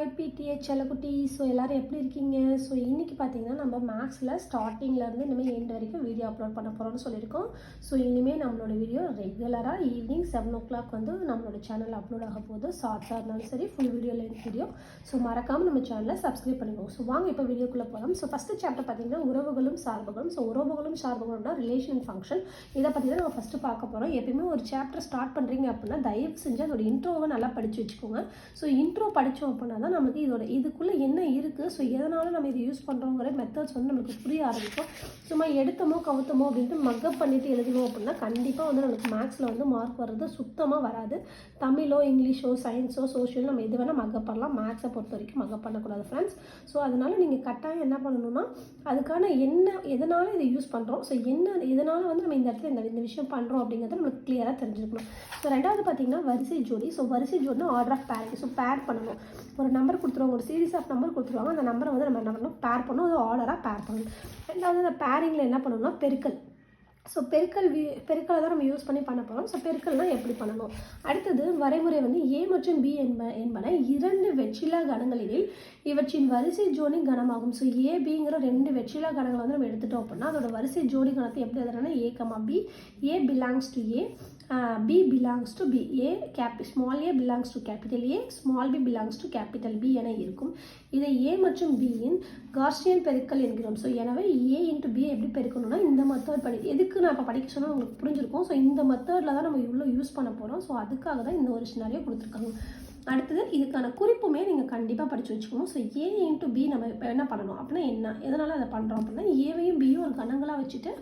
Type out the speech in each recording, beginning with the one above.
Hi BTh செல்லக்குட்டி so எல்லோரும் எப்படி இருக்கீங்க? ஸோ இன்றைக்கி பார்த்தீங்கன்னா நம்ம மேக்ஸில் ஸ்டார்டிங்லேருந்து இனிமேல் எண்ட் வரைக்கும் வீடியோ அப்லோட் பண்ண போகிறோம்னு சொல்லியிருக்கோம். ஸோ இனிமேல் நம்மளோட வீடியோ ரெகுலராக ஈவினிங் செவன் ஓ கிளாக் வந்து நம்மளோட சேனல் அப்லோட் ஆக போகுது. ஷார்ட்ஸாக இருந்தாலும் சரி full video length video so மறக்காமல் நம்ம சேனலை சப்ஸ்கிரைப் பண்ணிக்கோங்க. ஸோ வாங்க இப்போ வீடியோக்குள்ளே போகலாம் ஸோ ஃபஸ்ட்டு சாப்டர் பார்த்தீங்கன்னா உறவுகளும் சார்புகளும். ஸோ உறவுகளும் சார்புகளும்னா ரிலேஷன் ஃபங்க்ஷன் இதை பற்றி தான் நம்ம ஃபஸ்ட்டு பார்க்க போகிறோம் எப்பயுமே ஒரு சாப்டர் ஸ்டார்ட் பண்ணுறீங்க அப்படின்னா தயவு செஞ்சு அதோட இன்ட்ரோவை நல்லா படித்து வச்சுக்கோங்க. ஸோ இன்ட்ரோ படித்தோம் அப்படின்னா தான் நமக்கு இதோட இதுக்குள்ளே என்ன இருக்குது ஸோ எதனால் நம்ம இதை யூஸ் பண்ணுறோங்கிற மெத்தட்ஸ் வந்து நமக்கு புரிய ஆரம்பிக்கும். சும்மா எடுத்தமோ கவுத்தமோ அப்படின்ட்டு மக்கப் பண்ணிட்டு எழுதணும் அப்படின்னா கண்டிப்பாக வந்து நமக்கு மேக்ஸில் வந்து மார்க் வர்றது சுத்தமாக வராது. தமிழோ இங்கிலீஷோ சயின்ஸோ சோஷியல் நம்ம எது வேணால் மக்கப் பண்ணலாம். மேக்ஸை பொறுத்த வரைக்கும் மக்கப் பண்ணக்கூடாது ஃப்ரெண்ட்ஸ் ஸோ அதனால் நீங்கள் கட்டாயம் என்ன பண்ணணும்னா அதுக்கான என்ன எதனால் இதை யூஸ் பண்ணுறோம் ஸோ என்ன எதனால் வந்து நம்ம இந்த இடத்துல இந்த இந்த விஷயம் பண்ணுறோம் அப்படிங்கிறத நமக்கு கிளியராக தெரிஞ்சிருக்கணும். ஸோ ரெண்டாவது பார்த்தீங்கன்னா வரிசை ஜோடி. ஸோ வரிசை ஜோடினா order of pairing so pair பண்ணணும். ஒரு நம்பர் கொடுத்துருவாங்க ஒரு சீரிஸ் ஆஃப் நம்பர் கொடுத்துருவாங்க. அந்த நம்பரை வந்து நம்ம என்ன பண்ணணும்? பேர் பண்ணணும். அது ஆர்டராக பேர் பண்ணணும். ரெண்டாவது அந்த பேரிங்கில் என்ன பண்ணணும்னா பெருக்கல். ஸோ பெருக்கல் வி பெருக்கலை தான் நம்ம யூஸ் பண்ணி பண்ண போகிறோம் ஸோ பெருக்கல்னால் எப்படி பண்ணணும்? அடுத்தது வரைமுறை வந்து ஏ மற்றும் பி என்ப என்பன இரண்டு வெற்றிலா கணங்களில் இவற்றின் வரிசை ஜோடி கணமாகும் ஸோ ஏ பிங்கிற ரெண்டு வெற்றிலா கணங்களை வந்து நம்ம எடுத்துட்டோம் அப்படின்னா அதோட வரிசை ஜோடி கணத்தை எப்படி எழுதுறோம்னா A comma B A belongs to A B belongs to B A KP small A belongs to capital A small B belongs to capital B என இருக்கும். இதை ஏ மற்றும் பியின் காஸ்டியன் பெருக்கல் என்கிறோம். ஸோ எனவே ஏ இன்ட்டு பி எப்படி பெருக்கணும்னா இந்த மெத்தட் படி எதுக்கு நான் இப்போ படிக்க சொன்னால் உங்களுக்கு புரிஞ்சிருக்கும். ஸோ இந்த மெத்தடில் தான் நம்ம இவ்வளோ யூஸ் பண்ண போகிறோம் ஸோ அதுக்காக தான் இந்த ஒரு சினாரியோ கொடுத்துருக்காங்க. அடுத்தது இதுக்கான குறிப்புமே நீங்கள் கண்டிப்பாக படித்து வச்சுக்கணும். ஸோ ஏ இன்ட்டு பி நம்ம என்ன பண்ணணும்? அப்படின்னா என்ன? எதனால் அதை பண்ணுறோம் அப்படின்னா ஏவையும் பியும் ஒரு கணங்களாக வச்சுட்டு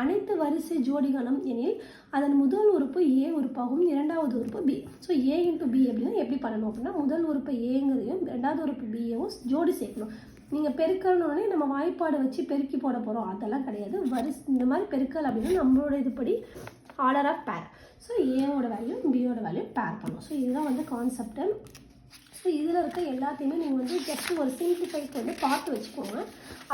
அனைத்து வரிசை ஜோடிகளும் எனில் அதன் முதல் உறுப்பு ஏ உறுப்பாகவும் இரண்டாவது உறுப்பு B so A into B அப்படின்னா எப்படி பண்ணணும் அப்படின்னா முதல் உறுப்பு ஏங்கிறதையும் ரெண்டாவது உறுப்பு பியையும் ஜோடி சேர்க்கணும். நீங்கள் பெருக்கணுன்னே நம்ம வாய்ப்பாடு வச்சு பெருக்கி போட போகிறோம் அதெல்லாம் கிடையாது. வரிசை இந்த மாதிரி பெருக்கல் அப்படின்னா நம்மளோட இதுபடி ஆர்டர் ஆஃப் பேர் ஸோ ஏவோட வேல்யூ பியோட வேல்யூ பேர் பண்ணும். ஸோ இதுதான் வந்து கான்செப்ட்டு ஸோ இதில் இருக்க எல்லாத்தையுமே நீங்கள் வந்து ஜஸ்ட் ஒரு சிம்பிளிஃபைக்கு வந்து பார்த்து வச்சுக்கோங்க.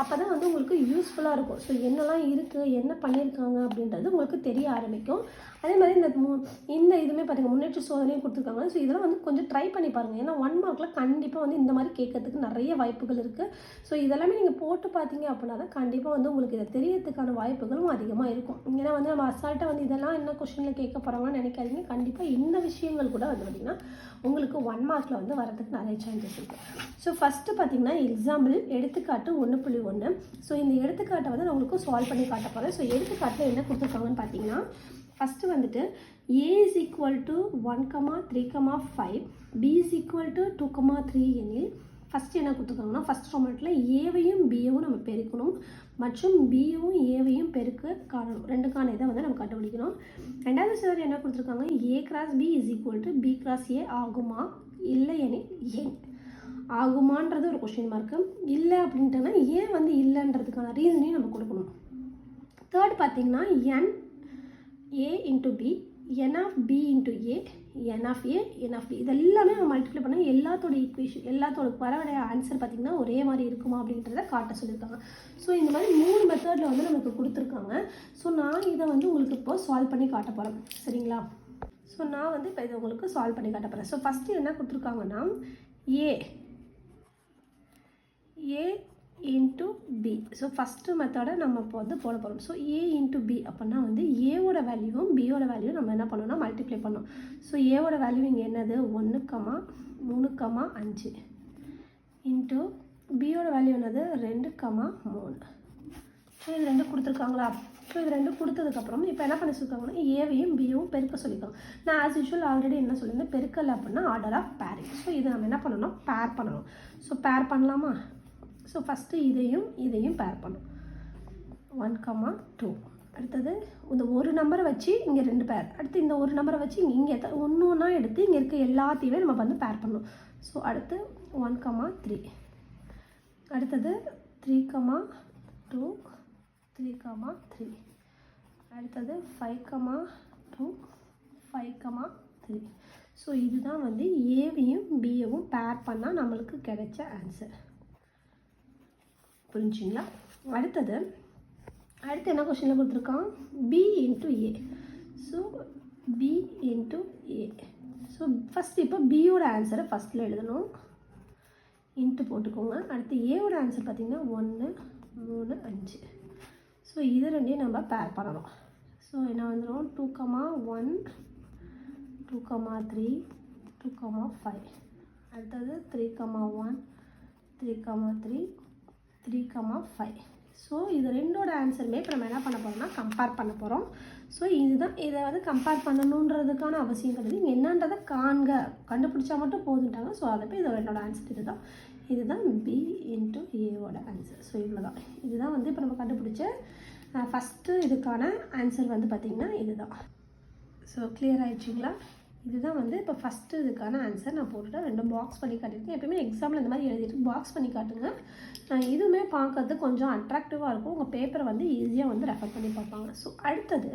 அப்போ தான் வந்து உங்களுக்கு யூஸ்ஃபுல்லாக இருக்கும். ஸோ என்னெல்லாம் இருக்குது என்ன பண்ணியிருக்காங்க அப்படின்றது உங்களுக்கு தெரிய ஆரம்பிக்கும். அதே மாதிரி இந்த மு இந்த இதுவுமே பார்த்தீங்க முன்னேற்ற சோதனையும் கொடுத்துருக்காங்க. ஸோ இதெல்லாம் வந்து கொஞ்சம் ட்ரை பண்ணி பாருங்கள் ஏன்னா ஒன் மார்க்கில் கண்டிப்பாக வந்து இந்த மாதிரி கேட்கறதுக்கு நிறைய வாய்ப்புகள் இருக்குது ஸோ இதெல்லாமே நீங்கள் போட்டு பார்த்தீங்க அப்படின்னா தான் கண்டிப்பாக வந்து உங்களுக்கு இதை தெரியறதுக்கான வாய்ப்புகளும் அதிகமாக இருக்கும். ஏன்னா வந்து நம்ம அசால்ட்டாக வந்து இதெல்லாம் என்ன கொஷனில் கேட்க போகிறாங்கன்னு நினைக்காதீங்க. கண்டிப்பாக இந்த விஷயங்கள் கூட வந்து பார்த்திங்கன்னா உங்களுக்கு ஒன் மார்க்கில் வந்து வரதுக்கு நிறைய சான்சஸ் இருக்குது ஸோ ஃபஸ்ட்டு பார்த்தீங்கன்னா எக்ஸாம்பிள் எடுத்துக்காட்டு ஒன்று புள்ளி ஒன்று ஸோ இந்த எடுத்துக்காட்டை வந்து நான் உங்களுக்கு சால்வ் பண்ணி காட்ட போகிறேன் ஸோ எடுத்துக்காட்டில் என்ன கொடுத்துருக்காங்கன்னு பார்த்தீங்கன்னா ஃபஸ்ட்டு வந்துட்டு A is equal to one comma three comma five B is equal to two comma three எனில் ஃபஸ்ட்டு என்ன கொடுத்துருக்காங்கன்னா ஃபஸ்ட் ரொமெட்டில் ஏவையும் பிஏவும் நம்ம பெருக்கணும். மற்றும் பியும் ஏவையும் பெருக்க காணணும். ரெண்டுக்கான இதை வந்து நம்ம கண்டுபிடிக்கணும். ரெண்டாவது சார் என்ன கொடுத்துருக்காங்க? A cross B is equal to B cross A ஆகுமா? இல்லை ஏன்? ஆகுமான்றது ஒரு கொஷின் மார்க்கு இல்லை அப்படின்ட்டுனா ஏன் வந்து இல்லைன்றதுக்கான ரீசனையும் நம்ம கொடுக்கணும். தேர்ட் பார்த்தீங்கன்னா N A into B N of B into A N of A N of B இதெல்லாமே நம்ம மல்டிப்ளை பண்ணால் எல்லாத்தோட ஈக்குவேஷன் எல்லாத்தோட வரவுடைய ஆன்சர் பார்த்திங்கன்னா ஒரே மாதிரி இருக்குமா அப்படின்றத காட்ட சொல்லியிருக்காங்க. ஸோ இந்த மாதிரி மூணு மெத்தடில் வந்து நமக்கு கொடுத்துருக்காங்க. ஸோ நான் இதை வந்து உங்களுக்கு இப்போ சால்வ் பண்ணி காட்ட போகிறேன் சரிங்களா? ஸோ நான் வந்து இப்போ இதை உங்களுக்கு சால்வ் பண்ணி காட்ட போகிறேன் ஸோ ஃபஸ்ட்டு என்ன கொடுத்துருக்காங்கன்னா A A into B so first மெத்தடை நம்ம இப்போ வந்து போட போகிறோம் ஸோ ஏ இன்ட்டு பி அப்படின்னா வந்து ஏவோட வேல்யூவும் பியோட வேல்யூ நம்ம என்ன பண்ணோம்னா மல்டிப்ளை பண்ணோம் ஸோ ஏவோட வேல்யூ இங்கே என்னது? ஒன்று கமா மூணு கமா அஞ்சு. இன்ட்டு பியோட வேல்யூ என்னது? ரெண்டு கமா மூணு. ஸோ இது ரெண்டும் கொடுத்துருக்காங்களா? ஸோ இது ரெண்டும் கொடுத்ததுக்கப்புறம் இப்போ என்ன பண்ணி சொல்லியிருக்காங்கன்னா ஏவையும் பியும் பெருக்க சொல்லியிருக்காங்க நான் ஆஸ் யூஷுவல் ஆல்ரெடி என்ன சொல்லியிருந்தேன் பெருக்கல் அப்படின்னா ஆர்டர் ஆஃப் பேரிங் ஸோ இது நம்ம என்ன பண்ணணும்? பேர் பண்ணணும். ஸோ பேர் பண்ணலாமா? ஸோ ஃபஸ்ட்டு இதையும் இதையும் பேர் பண்ணும் ஒன் கமா டூ அடுத்தது இந்த ஒரு நம்பரை வச்சு இங்கே ரெண்டு பேர் அடுத்து இந்த ஒரு நம்பரை வச்சு இங்கே இங்கே ஒன்று ஒன்றா எடுத்து இங்கே இருக்க எல்லாத்தையுமே நம்ம வந்து பேர் பண்ணணும். ஸோ அடுத்து ஒன் கமா த்ரீ அடுத்தது three comma two three comma three அடுத்தது five comma two five comma three so இதுதான் வந்து ஏவையும் பிஏவும் பேர் பண்ணால் நம்மளுக்கு கிடைச்ச ஆன்சர் புரிஞ்சுங்களா? அடுத்தது அடுத்து என்ன கொஷனில் கொடுத்துருக்கான்? B into A so B into A so first இப்போ பியோட ஆன்சரை ஃபஸ்ட்டில் எழுதணும். இன்ட்டு போட்டுக்கோங்க. அடுத்து ஏவோட ஆன்சர் பார்த்திங்கன்னா ஒன்று மூணு அஞ்சு. ஸோ இது ரெண்டையும் நம்ம பேர் பண்ணணும். ஸோ என்ன வந்துடும் two comma one two comma three two comma five அடுத்தது three comma one three comma three three comma five so இது ரெண்டோட ஆன்சருமே இப்போ நம்ம என்ன பண்ண போகிறோம்னா கம்பேர் பண்ண போகிறோம் ஸோ இதுதான் இதை வந்து கம்பேர் பண்ணணுன்றதுக்கான அவசியம் கிடையாது. என்னன்றதை காண்க. கண்டுபிடிச்சா மட்டும் போதுன்ட்டாங்க. ஸோ அதை போய் இதோட என்னோட ஆன்சர் இதுதான் இதுதான் பி இன்ட்டு ஏவோட ஆன்சர் ஸோ இவ்வளோ தான் இதுதான் வந்து இப்போ நம்ம கண்டுபிடிச்ச ஃபஸ்ட்டு இதுக்கான ஆன்சர் வந்து பார்த்திங்கன்னா இதுதான். ஸோ கிளியர் ஆகிடுச்சிங்களா இதுதான் வந்து இப்போ ஃபஸ்ட்டு இதுக்கான ஆன்சர் நான் போட்டுட்டேன் ரெண்டும் பாக்ஸ் பண்ணி காட்டியிருக்கேன். எப்பயுமே எக்ஸாமில் இந்த மாதிரி எழுதிட்டு பாக்ஸ் பண்ணி காட்டுங்க. நான் இதுவுமே பார்க்கறது கொஞ்சம் அட்ராக்டிவாக இருக்கும். உங்கள் பேப்பரை வந்து ஈஸியாக வந்து ரெஃபர் பண்ணி பார்ப்பாங்க. ஸோ அடுத்தது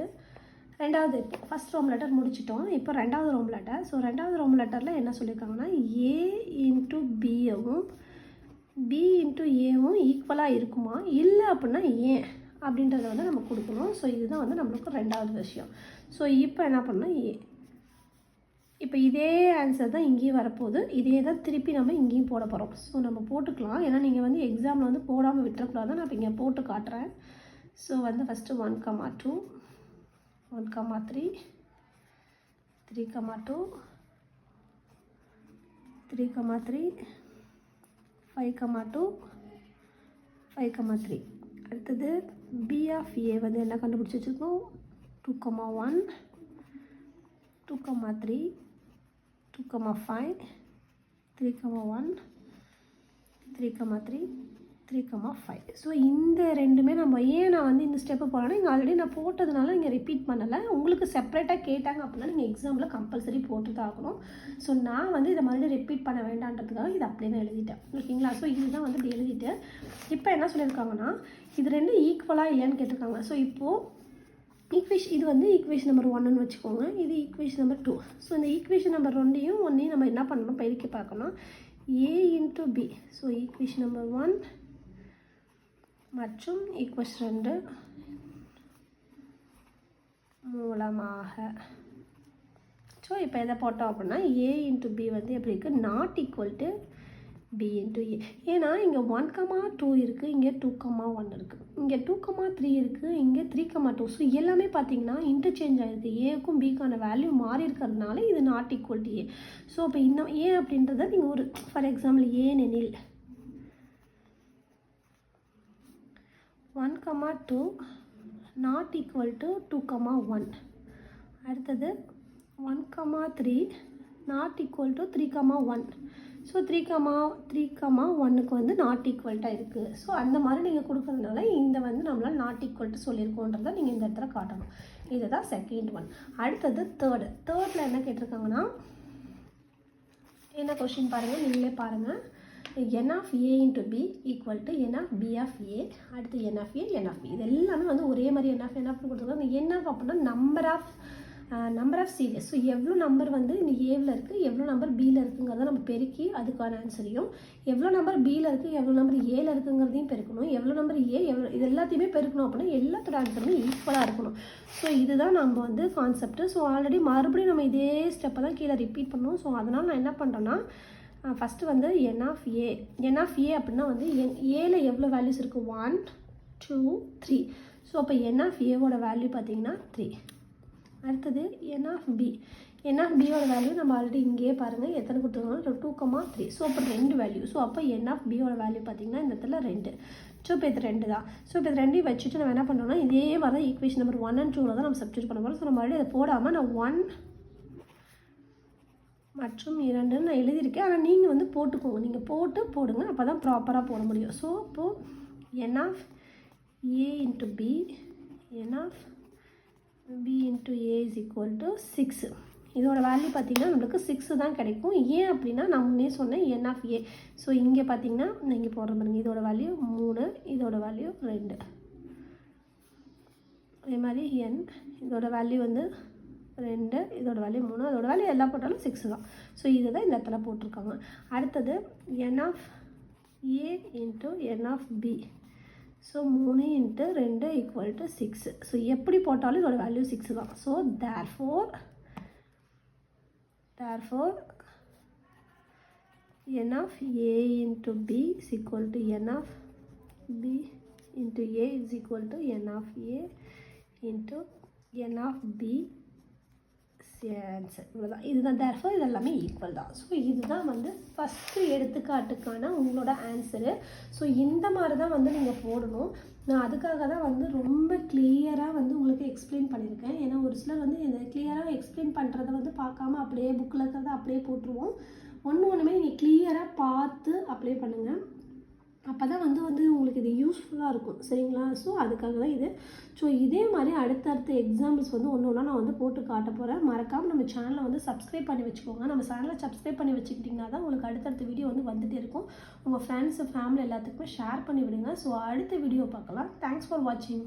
ரெண்டாவது இப்போ ஃபஸ்ட் ரோம் லெட்டர் முடிச்சிட்டோம். இப்போ ரெண்டாவது ரோம் லெட்டர் ஸோ ரெண்டாவது ரோம் லெட்டரில் என்ன சொல்லியிருக்காங்கன்னா ஏ இன்ட்டு பிஏவும் பி இன்ட்டு ஏவும் ஈக்குவலாக இருக்குமா? இல்லை அப்படின்னா ஏன்? அப்படின்றத வந்து நம்ம கொடுக்கணும். ஸோ இதுதான் வந்து நம்மளுக்கு ரெண்டாவது விஷயம். ஸோ இப்போ என்ன பண்ணால் ஏ. இப்போ இதே ஆன்சர் தான் இங்கேயும் வரப்போகுது. இதே தான் திருப்பி நம்ம இங்கேயும் போட போகிறோம் ஸோ நம்ம போட்டுக்கலாம். ஏன்னா நீங்கள் வந்து எக்ஸாமில் வந்து போடாமல் விட்டுறக்கூடாது நான் இப்போ இங்கே போட்டு காட்டுறேன். ஸோ வந்து first one comma two one comma three three comma two three comma three five comma two five comma three அடுத்தது பி ஆஃப் ஏ வந்து என்ன கண்டுபிடிச்சி வச்சுருக்கோம்? Two comma one two comma three two comma five three comma one three comma three three comma five so இந்த ரெண்டுமே நம்ம ஏன் நான் வந்து இந்த ஸ்டெப்பு போகிறேன்னா இங்கே ஆல்ரெடி நான் போட்டதுனால இங்கே ரிப்பீட் பண்ணலை. உங்களுக்கு செப்பரேட்டாக கேட்டாங்க அப்படின்னா நீங்கள் எக்ஸாமில் கம்பல்சரி போட்டு தான் ஆகணும். ஸோ நான் வந்து இதை மறுபடியும் ரிப்பீட் பண்ண வேண்டான்றதுக்காக இதை அப்படியே தான் எழுதிட்டேன். ஓகேங்களா? ஸோ இதுதான் வந்து இப்படி எழுதிட்டு இப்போ என்ன சொல்லியிருக்காங்கன்னா இது ரெண்டும் ஈக்குவலாக இல்லையான்னு கேட்டிருக்காங்க. ஸோ இப்போது ஈக்குவேஷன் இது வந்து ஈக்குவேஷன் நம்பர் ஒன்னுன்னு வச்சுக்கோங்க. இது ஈக்குவேஷன் நம்பர் டூ ஸோ இந்த ஈக்குவேஷன் நம்பர் ரெண்டையும் ஒன்றையும் நம்ம என்ன பண்ணணும்? பெருக்கி பார்க்கணும். A into B so equation number one மற்றும் ஈக்குவேஷன் ரெண்டு மூலமாக. ஸோ இப்போ எதை போட்டோம் அப்படின்னா ஏ இன்ட்டு பி வந்து எப்படி இருக்குது not equal to B into A ஏன்னா இங்கே ஒன் கமா டூ இருக்குது இங்கே டூ கமா ஒன் இருக்குது இங்கே டூ கமா த்ரீ இருக்குது இங்கே த்ரீ கமா டூ ஸோ எல்லாமே பார்த்தீங்கன்னா இன்டர்சேஞ்ச் ஆகிருக்கு ஏக்கும் பிக்கான வேல்யூ மாறி இருக்கிறதுனால இது not equal to A so இப்போ இன்னும் ஏன் அப்படின்றத நீங்கள் ஒரு ஃபார் எக்ஸாம்பிள் ஏனெனில் one comma two not equal to two comma one அடுத்தது one comma three not equal to three comma one so three comma three comma ஒன்னுக்கு வந்து நாட் ஈக்குவல்ட்டாக இருக்குது ஸோ அந்த மாதிரி நீங்கள் கொடுக்குறதுனால இந்த வந்து நம்மளால் நாட் ஈக்குவல்ட்டு சொல்லியிருக்கோன்றதை நீங்கள் இந்த இடத்துல காட்டணும். இதுதான் செகண்ட் ஒன் அடுத்தது தேர்டு தேர்டில் என்ன கேட்டிருக்காங்கன்னா என்ன கொஷின் பாருங்கள் நீங்களே பாருங்கள் N of A into B equal to N of B of A அடுத்து N of A N of B இது எல்லாமே வந்து ஒரே மாதிரி என் ஆஃப் என் ஆஃப் அந்த என் ஆஃப் அப்படின்னா number of number of series so எவ்வளோ நம்பர் வந்து இந்த ஏவில் இருக்குது எவ்வளோ நம்பர் பியில் இருக்குங்கிறத நம்ம பெருக்கி அதுக்கான ஆன்சரையும் எவ்வளோ நம்பர் பியில் இருக்குது எவ்வளோ நம்பர் ஏல இருக்குங்கிறதையும் பெருக்கணும். எவ்வளோ நம்பர் ஏ எவ்வளோ இது எல்லாத்தையுமே பெருக்கணும் அப்படின்னா எல்லாத்தோட ஆன்சருமே ஈக்குவலாக இருக்கணும். ஸோ இதுதான் நம்ம வந்து கான்செப்ட் ஸோ ஆல்ரெடி மறுபடியும் நம்ம இதே ஸ்டெப்பை தான் கீழே ரிப்பீட் பண்ணோம் ஸோ அதனால் நான் என்ன பண்ணுறேன்னா ஃபஸ்ட்டு வந்து என் ஆஃப் ஏ என் ஆஃப் ஏ அப்படின்னா வந்து என் ஏல எவ்வளோ வேல்யூஸ் இருக்குது ஒன் டூ த்ரீ ஸோ அப்போ என் ஆஃப் ஏவோட வேல்யூ பார்த்தீங்கன்னா த்ரீ அடுத்தது N of B N of பியோட வேல்யூ நம்ம ஆல்ரெடி இங்கேயே பாருங்கள் எத்தனை கொடுத்துருக்கோம்? டூ கமா த்ரீ ஸோ அப்போ ரெண்டு வேல்யூ ஸோ அப்போ என் ஆஃப் பியோட வேல்யூ பார்த்தீங்கன்னா இந்த இடத்துல ரெண்டு. ஸோ இப்போ இது ரெண்டு தான். ஸோ இப்போ இது ரெண்டையும் வச்சுட்டு நம்ம என்ன பண்ணோம்னா இதே மாதிரி தான் ஈக்குவேஷன் நம்பர் ஒன் அண்ட் டூவில் தான் நம்ம சப்ஸ்டியூட் பண்ண போகிறோம் ஸோ நம்ம மறுபடியும் அதை போடாமல் நான் ஒன் மற்றும் இரண்டுன்னு நான் எழுதியிருக்கேன். ஆனால் நீங்கள் வந்து போட்டுக்கோங்க. நீங்கள் போட்டு போடுங்க. அப்போ தான் ப்ராப்பராக போட முடியும். ஸோ இப்போது N of A into B N of B into A is equal to six இதோட வேல்யூ பார்த்தீங்கன்னா நம்மளுக்கு சிக்ஸு தான் கிடைக்கும். ஏன் அப்படின்னா நான் முன்னே சொன்னேன் என் ஆஃப் ஏ ஸோ இங்கே பார்த்தீங்கன்னா நீங்கள் போடுற பாருங்க. இதோட வேல்யூ மூணு இதோட வேல்யூ ரெண்டு. அதே மாதிரி என் இதோட வேல்யூ வந்து ரெண்டு இதோட வேல்யூ மூணு அதோட வேல்யூ எல்லாம் போட்டாலும் சிக்ஸ் தான். ஸோ இதை தான் இந்த இடத்துல போட்டிருக்காங்க. அடுத்தது N of A into N of B so மூணு இன்ட்டு ரெண்டு ஈக்குவல் டு சிக்ஸ் ஸோ எப்படி போட்டாலும் இதோட வேல்யூ சிக்ஸ் தான். So therefore therefore N of A into B is equal to N of B into A is equal to N of A into N of B answer இவ்வளோதான் இதுதான் therefore இது எல்லாமே equal தான். So இதுதான் வந்து first எடுத்துக்காட்டுக்கான உங்களோட answer so இந்த மாதிரி தான் வந்து நீங்கள் போடணும். நான் அதுக்காக தான் வந்து ரொம்ப கிளியராக வந்து உங்களுக்கு எக்ஸ்பிளைன் பண்ணியிருக்கேன். ஏன்னா ஒரு சிலர் வந்து இந்த கிளியராக எக்ஸ்பிளைன் பண்ணுறத வந்து பார்க்காம அப்படியே புக்கில் இருக்கிறத அப்படியே போட்டுருவோம். ஒன்று ஒன்றுமே நீங்கள் கிளியராக பார்த்து அப்ளை பண்ணுங்கள் அப்போ தான் வந்து வந்து உங்களுக்கு இது யூஸ்ஃபுல்லாக இருக்கும். சரிங்களா? ஸோ அதுக்காக தான் இது. ஸோ இதே மாதிரி அடுத்தடுத்த எக்ஸாம்பிள்ஸ் வந்து ஒன்று ஒன்றா நான் வந்து போட்டு காட்ட போகிறேன் மறக்காமல் நம்ம சேனலை வந்து சப்ஸ்கிரைப் பண்ணி வச்சுக்கோங்க. நம்ம சேனலை சப்ஸ்கிரைப் பண்ணி வச்சுக்கிட்டிங்கன்னா தான் உங்களுக்கு அடுத்தடுத்த வீடியோ வந்து வந்துகிட்டே இருக்கும். உங்கள் ஃப்ரெண்ட்ஸு ஃபேமிலி எல்லாத்துக்குமே ஷேர் பண்ணி விடுங்க. ஸோ அடுத்த வீடியோ பார்க்கலாம். தேங்க்ஸ் ஃபார் வாட்சிங்